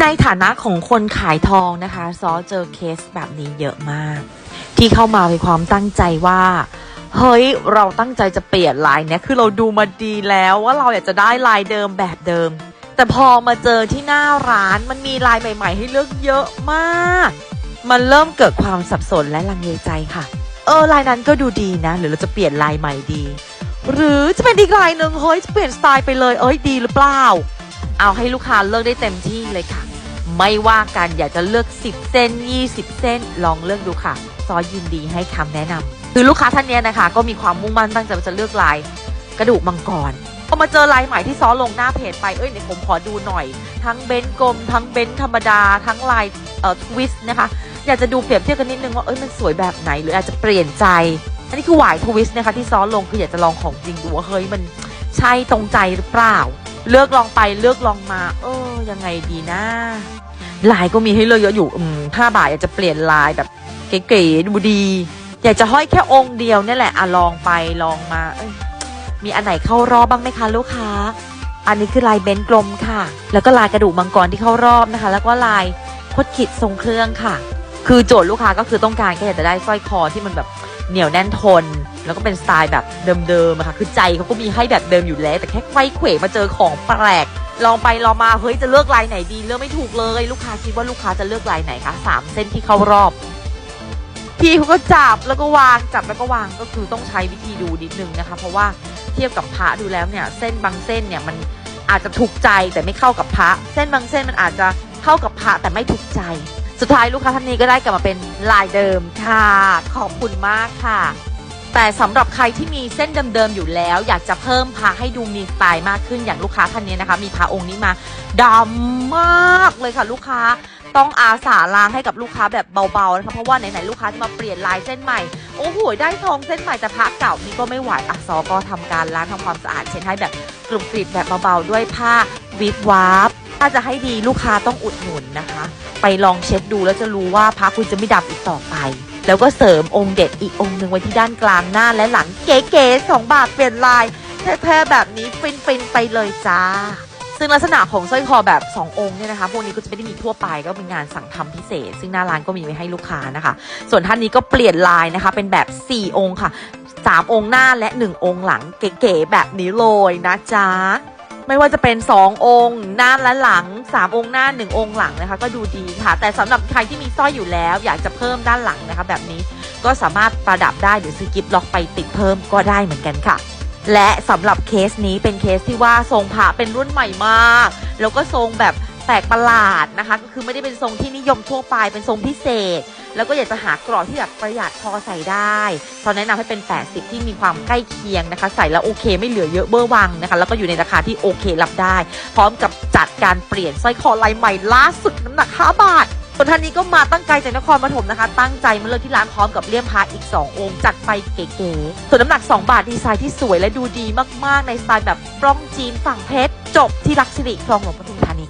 ในฐานะของคนขายทองนะคะ ซอเจอเคสแบบนี้เยอะมาก ที่เข้ามามีความตั้งใจว่า เฮ้ย เราตั้งใจจะเปลี่ยนลายเนี่ยคือเราดูมาดีแล้วว่าเราอยากจะได้ลายเดิมแบบเดิม แต่พอมาเจอที่หน้าร้านมันมีลายใหม่ ๆ ให้เลือกเยอะมาก มันเริ่มเกิดความสับสนและลังเลใจค่ะ เออลายนั้นก็ดูดีนะ หรือเราจะเปลี่ยนลายใหม่ดี หรือจะเป็นอีกลายหนึ่งเฮ้ยจะเปลี่ยนสไตล์ไปเลยเอ้ยดีหรือเปล่า เอาให้ลูกค้าเลือกได้เต็มที่เลยค่ะ ไม่ว่ากันอยากจะเลือก 10 เส้น 20 เส้น ลองเลือกดูค่ะ ซอยินดีให้คำแนะนำคือลูกค้าท่านเนี้ยนะคะ ก็มีความมุ่งมั่นตั้งใจจะเลือกลายกระดูกมังกรพอมาเจอลายใหม่ที่ซอลงหน้าเพจไป เอ้ยเดี๋ยวผมขอดูหน่อย ทั้งเบนซ์กลม ทั้งเบนซ์ธรรมดา ทั้งลายเอ่อทวิสต์นะคะ อยากจะดูเปรียบเทียบกันนิดนึงว่า เอ้ยมันสวยแบบไหน หรืออาจจะเปลี่ยนใจ อันนี้คือหวายทวิสต์นะคะที่ซอลงคืออยากจะลองของจริงดูว่าเฮ้ยมันใช่ตรงใจหรือเปล่า เลือกลองไปเลือกลองมา เออยังไงดีนะลายก็มีให้เลือกเยอะอยู่อืมห้าบาทอยากจะเปลี่ยนลายแบบเก๋ๆดูดี อยากจะห้อยแค่องค์เดียวนี่แหละอะลองไปลองมาเอ้ยมีอันไหนเข้ารอบบ้างไหมคะลูกค้า อันนี้คือลายเบนซ์กลมค่ะ แล้วก็ลายกระดูกมังกรที่เข้ารอบนะคะ แล้วก็ลายคดขิดทรงเครื่องค่ะ คือโจทย์ลูกค้าก็คือต้องการแค่อยากจะได้สร้อยคอที่มันแบบ เหนียวแน่นทน แล้วก็เป็นสไตล์แบบเดิมๆอะค่ะ คือใจเขาก็มีให้แบบเดิมอยู่แล้ว แต่แค่ไขว้เขวมาเจอของแปลก ลองไปลองมา เฮ้ย จะเลือกลายไหนดี เลือกไม่ถูกเลย ลูกค้าคิดว่าลูกค้าจะเลือกลายไหนคะสามเส้นที่เข้ารอบ พี่เขาก็จับแล้วก็วางจับแล้วก็วางก็คือต้องใช้วิธีดูนิดนึงนะคะ เพราะว่าเทียบกับพระดูแล้วเนี่ย เส้นบางเส้นเนี่ยมันอาจจะถูกใจแต่ไม่เข้ากับพระ เส้นบางเส้นมันอาจจะเข้ากับพระแต่ไม่ถูกใจ สุดท้ายลูกค้าท่านนี้ก็ได้กลับมาเป็นลายเดิมค่ะ ขอบคุณมากค่ะ แต่สำหรับใครที่มีเส้นเดิมๆอยู่แล้ว อยากจะเพิ่มพระให้ดูมีสไตล์มากขึ้นอย่างลูกค้าท่านนี้นะคะ มีพระองค์นี้มาดำมากเลยค่ะ ลูกค้าต้องอาสาล้างให้กับลูกค้าแบบเบาๆนะคะเพราะว่าไหนๆลูกค้าจะมาเปลี่ยนลายเส้นใหม่โอ้โหได้ทองเส้นใหม่แต่พระเก่านี่ก็ไม่ไหวอะซอก็ทำการล้างทำความสะอาดเช็ดให้แบบกรุบกริบแบบเบาๆด้วยผ้าวิบวับ ถ้าจะให้ดีลูกค้าต้องอุดหนุนนะคะ ไปลองเช็ดดูแล้วจะรู้ว่าพระคุณจะไม่ดำอีกต่อไป แล้วก็เสริมองค์เด็ดอีกองค์หนึ่งไว้ที่ด้านกลางหน้าและหลังเก๋ๆสองบาทเปลี่ยนลายแท้ๆแบบนี้ฟินๆไปเลยจ้าซึ่งลักษณะของสร้อยคอแบบ 2 องค์เนี่ยนะคะพวกนี้ก็จะไม่ได้มีทั่วไปก็เป็นงานสั่งทำพิเศษ ซึ่งหน้าร้านก็มีไว้ให้ลูกค้านะคะ ส่วนท่านนี้ก็เปลี่ยนลายนะคะ เป็นแบบ 4 องค์ค่ะ 3 องค์หน้าและ 1 องค์หลังเก๋ๆแบบนี้เลยนะจ๊ะ ไม่ว่าจะเป็น 2 องค์หน้าและหลัง 3 องค์หน้า 1 องค์หลังนะคะ ก็ดูดีค่ะ แต่สำหรับใครที่มีสร้อยอยู่แล้ว อยากจะเพิ่มด้านหลังนะคะ แบบนี้ก็สามารถประดับได้หรือซื้อกิฟต์ล็อกไปติดเพิ่มก็ได้เหมือนกันค่ะ และสำหรับเคสนี้เป็นเคสที่ว่าทรงพระเป็นรุ่นใหม่มาก แล้วก็ทรงแบบ แปลกประหลาดนะคะ ก็คือไม่ได้เป็นทรงที่นิยมทั่วไปเป็นทรงพิเศษ แล้วก็อยากจะหากรอบที่แบบประหยัดพอใส่ได้ตอนแนะนำให้เป็น 80 ที่มีความใกล้เคียงนะคะ ใส่แล้วโอเคไม่เหลือเยอะเบอร์วังนะคะ แล้วก็อยู่ในราคาที่โอเครับได้ พร้อมกับจัดการเปลี่ยนสร้อยคอลายใหม่ล่าสุดน้ำหนัก 5 บาทส่วนท่านนี้ก็มาตั้งใจจากนครปฐมนะคะ ตั้งใจมาเลือกที่ร้านพร้อมกับเลี่ยมพระอีก 2 องค์ จัดไปเก๋ๆส่วนน้ำหนัก 2 บาทดีไซน์ที่สวยและดูดีมากๆ ในสไตล์แบบปล้องจีนฝั่งเพชร จบที่รักสิริคลองหลวงปทุมธานี